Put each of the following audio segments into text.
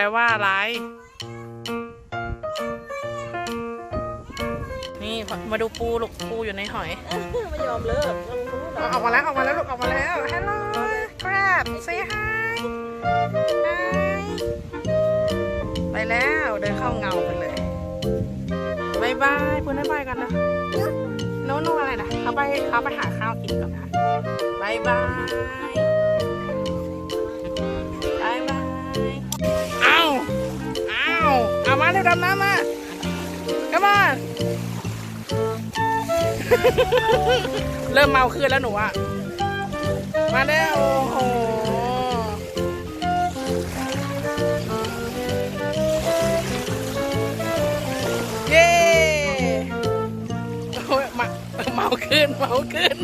ลว่าอะไร นี่มาดูปูลูกปูอยู่ในหอย ไม่ยอมเลิกยังรู้เหรอออกมาแล้วออกมาแล้วลูกออกมาแล้ว Hello crab say hi hi ไปแล้วเดินเข้าเงาไปเลยบายบายพูดบายบายกันนะโน้โน่อะไรนะเขาไปเขาไปหาข้าวกินก่อนนะบายบาย เอามาเร็วดำน้ำมา come on เริ่มเมาขึ้นแล้วหนูอะมาแล้วโอ้โหเย้โอ้ยมาเมาขึ้นเมาขึ้น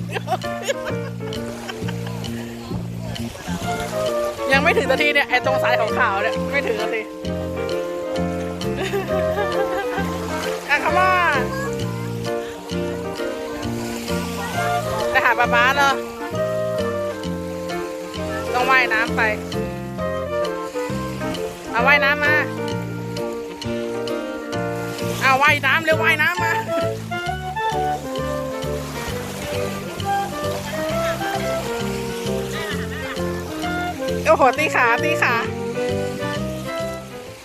ยังไม่ถึงนาทีเนี่ย ไอ้ตรงสายของขาวเนี่ย ไม่ถึงนาที come on ไปหาป๊าป๊าเหรอต้องว่ายน้ำไป เอาว่ายน้ำมา เอาว่ายน้ำเร็วว่ายน้ำมาโอ้โหตีขาตีขา